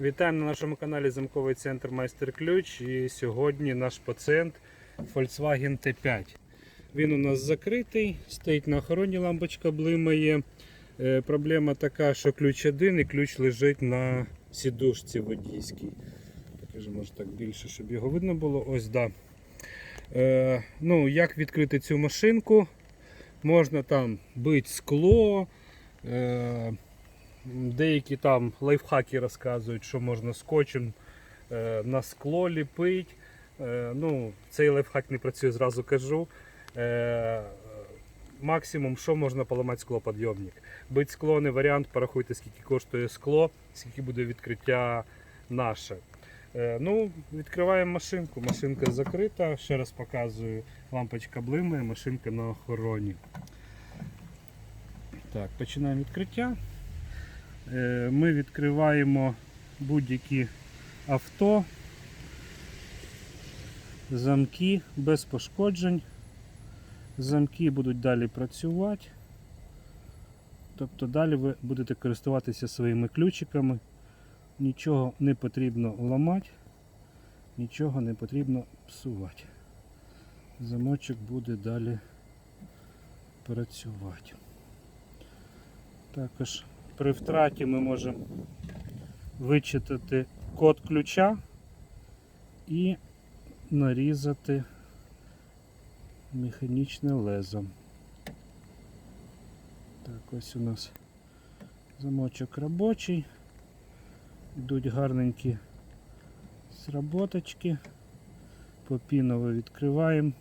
Вітаємо на нашому каналі Замковий центр Майстер Ключ. І сьогодні наш пацієнт Volkswagen T5. Він у нас закритий, стоїть на охороні, лампочка блимає. Е, Проблема така, що ключ один і ключ лежить на сідушці водійській. Покажу, може так більше, щоб його видно було. Ось да. Е, ну, як відкрити цю машинку? Можна там бити скло. Е, Деякі там лайфхаки розказують, що можна скотчем е, на скло ліпити. Е, ну, цей лайфхак не працює, зразу кажу. Е, максимум, що можна поламати склоподйомник. Бить скло не варіант, порахуйте, скільки коштує скло, скільки буде відкриття наше. Ну, Відкриваємо машинку. Машинка закрита. Ще раз показую, лампочка блимає, машинка на охороні. Так, починаємо відкриття. Е, Ми відкриваємо будь-які авто, замки без пошкоджень. Замки будуть далі працювати. Тобто далі ви будете користуватися своїми ключиками. Нічого не потрібно ламати, нічого не потрібно псувати. Замочок буде далі працювати. Також при втраті ми можемо вичитати код ключа і нарізати механічне лезо. Так, ось у нас замочок робочий. Йдуть гарненькі сработочки. Попіново відкриваємо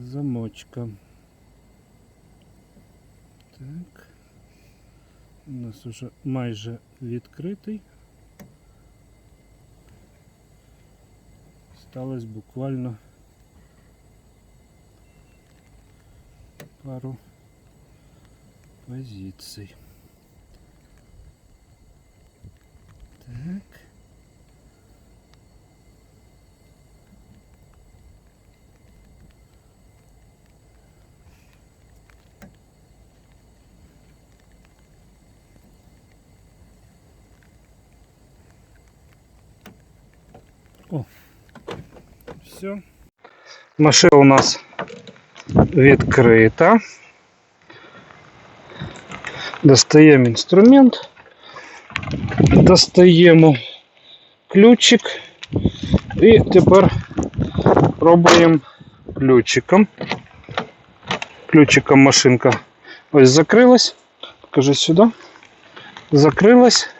замочка. Так. У нас уже майже відкритий. Сталось буквально пару позицій. Так. О, все. Машина у нас відкрита. Достаємо інструмент, достаємо ключик і тепер пробуємо ключиком. Ключиком машинка ось закрилась. Покажи сюди. Закрилась,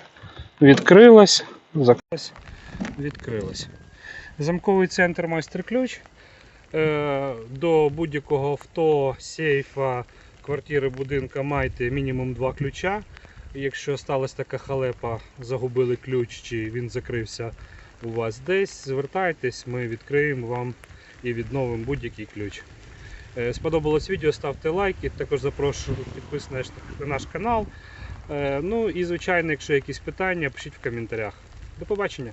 відкрилась, закрилась, відкрилась. Замковий центр майстер ключ. Е, До будь-якого авто, сейфа, квартири, будинка майте мінімум два ключа. Якщо сталася така халепа, загубили ключ чи він закрився у вас десь, звертайтесь, ми відкриємо вам і відновимо будь-який ключ. Е, Сподобалось відео, ставте лайки, також запрошую підписатися на наш канал. Е, Ну і звичайно, якщо якісь питання, пишіть в коментарях. До побачення!